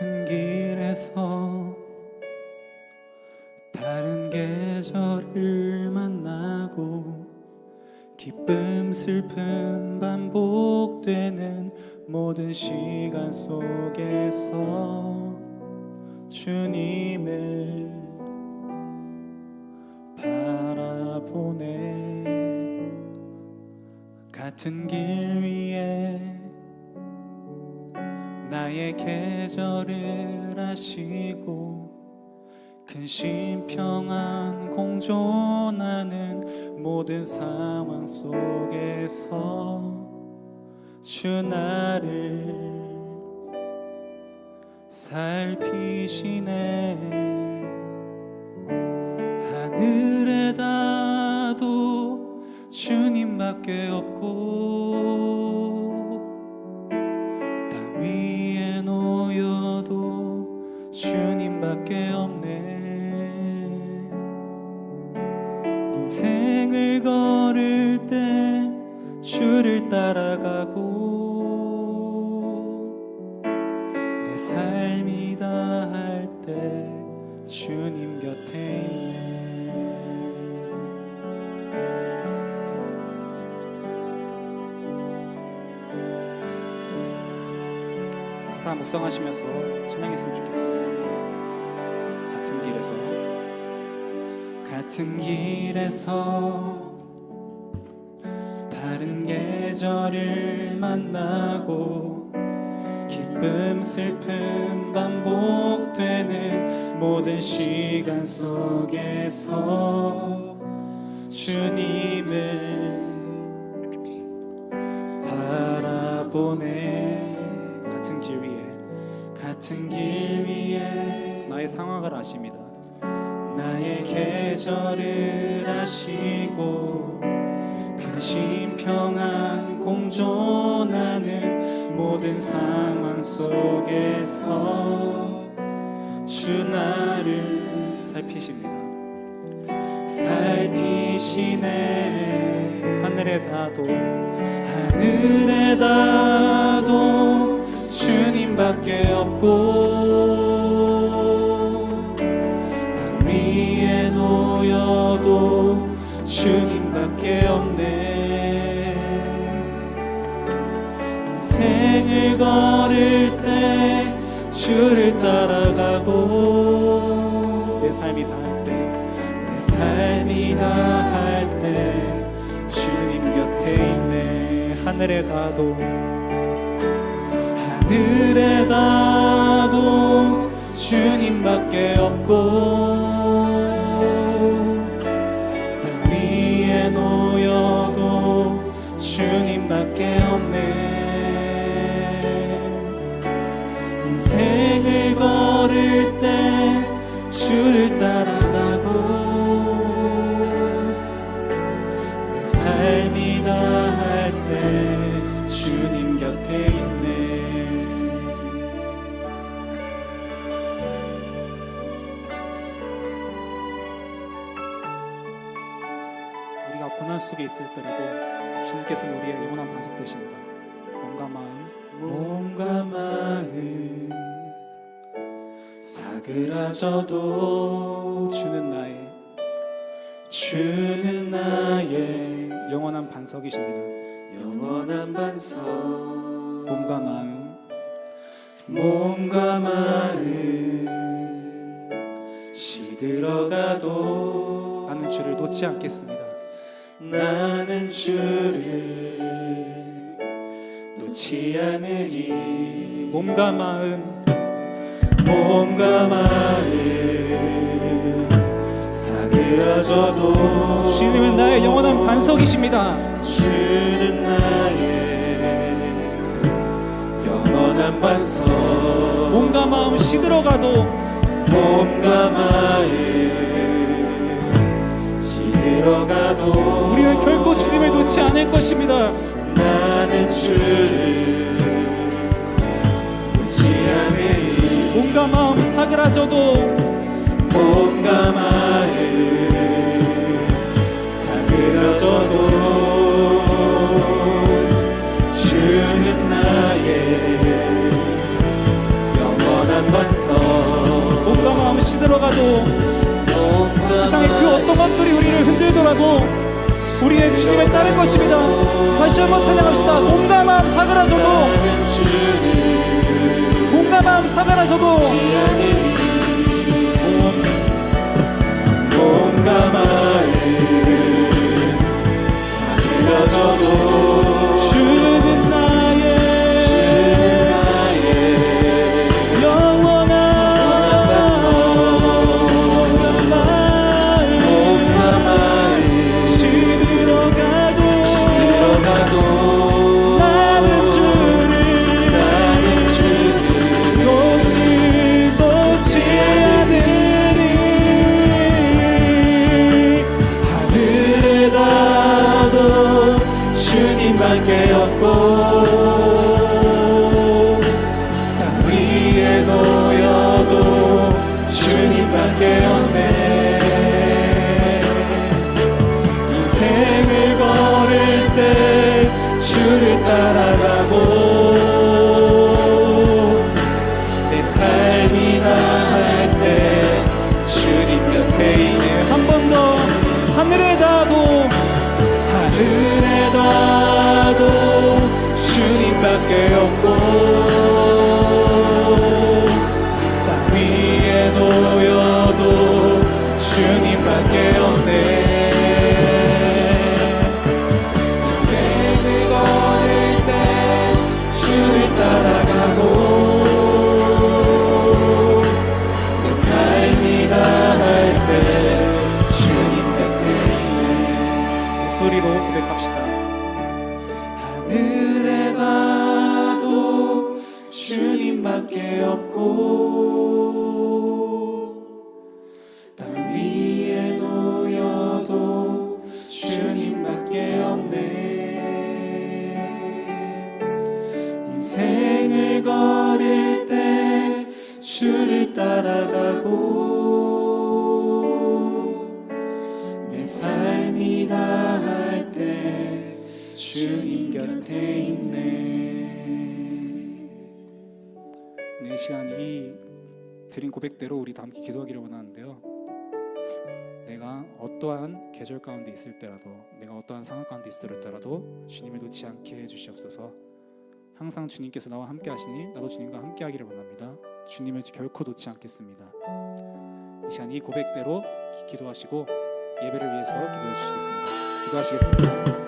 같은 길에서 다른 계절을 만나고 기쁨 슬픔 반복되는 모든 시간 속에서 주님을 바라보네. 같은 길 위에 나의 계절을 아시고 근심 평안 공존하는 모든 상황 속에서 주 나를 살피시네. 하늘에 다도 주님밖에 없고 인생을 걸을 때 주를 따라가고 내 삶이다 할 때 주님 곁에 있네 가사 묵상하시면서 찬양했으면 좋겠습니다. 같은 길에서. 같은 길에서 다른 계절을 만나고 기쁨 슬픔 반복되는 모든 시간 속에서 주님을 바라보네 아십니다. 나의 계절을 아시고 근심 평안 공존하는 모든 상황 속에서 주 나를 살피십니다. 살피시네. 하늘에 닿아도 하늘에 닿아도 주님밖에 없고 주님밖에 없네. 인생을 걸을 때 주를 따라가고 내 삶이 닿을 때내 삶이 다 할 때 주님 곁에 있네. 하늘에 닿아도 하늘에 닿아도 주님밖에 없고 주님밖에 없네. 인생을 걸을 때 주를 따라가고 내 삶이 다할 때 주님 곁에 있네. 우리가 고난 속에 있을 때라도 주님께서는 우리의 영원한 반석 되십니다 몸과 마음 몸과 마음 사그라져도 주는 나의 주는 나의 영원한 반석이십니다. 영원한 반석. 몸과 마음, 몸과 마음 시들어가도 나는 주를 놓지 않겠습니다. 나는 주를 놓지 않으리. 몸과 마음, 몸과 마음 사그라져도 주님은 나의 영원한 반석이십니다. 주는 나의 영원한 반석 몸과 마음 시들어가도 몸과 마음 시들어가도 놓지 않을 것입니다. 나는 주를 놓지 않으리 몸과 마음 사그라져도 몸과 마음 사그러져도 주는 나의 영원한 반석 몸과 마음 시들어가도 세상의 그 어떤 것들이 우리를 흔들더라도 우리는 주님을 따를 것입니다. 다시 한번 찬양합시다. 몸과 마음 사그라져도 몸과 마음 사그라져도 때 주를 따라가고 내 삶이 다할 때 주님 곁에 있는 한 번 더 하늘에 닿아도 하늘에 닿아도 주님밖에 없고 소리로 고백합시다. 하늘에 가도 주님밖에 없고 주님 곁에 있네 네, 이 시간 이 드린 고백대로 우리 다 함께 기도하기를 원하는데요. 내가 어떠한 계절 가운데 있을 때라도, 내가 어떠한 상황 가운데 있을 때라도 주님을 놓지 않게 해주시옵소서. 항상 주님께서 나와 함께 하시니 나도 주님과 함께 하기를 원합니다. 주님을 결코 놓지 않겠습니다. 이 시간 이 고백대로 기- 기도하시고 예배를 위해서 기도해 주시겠습니다. 기도하시겠습니다.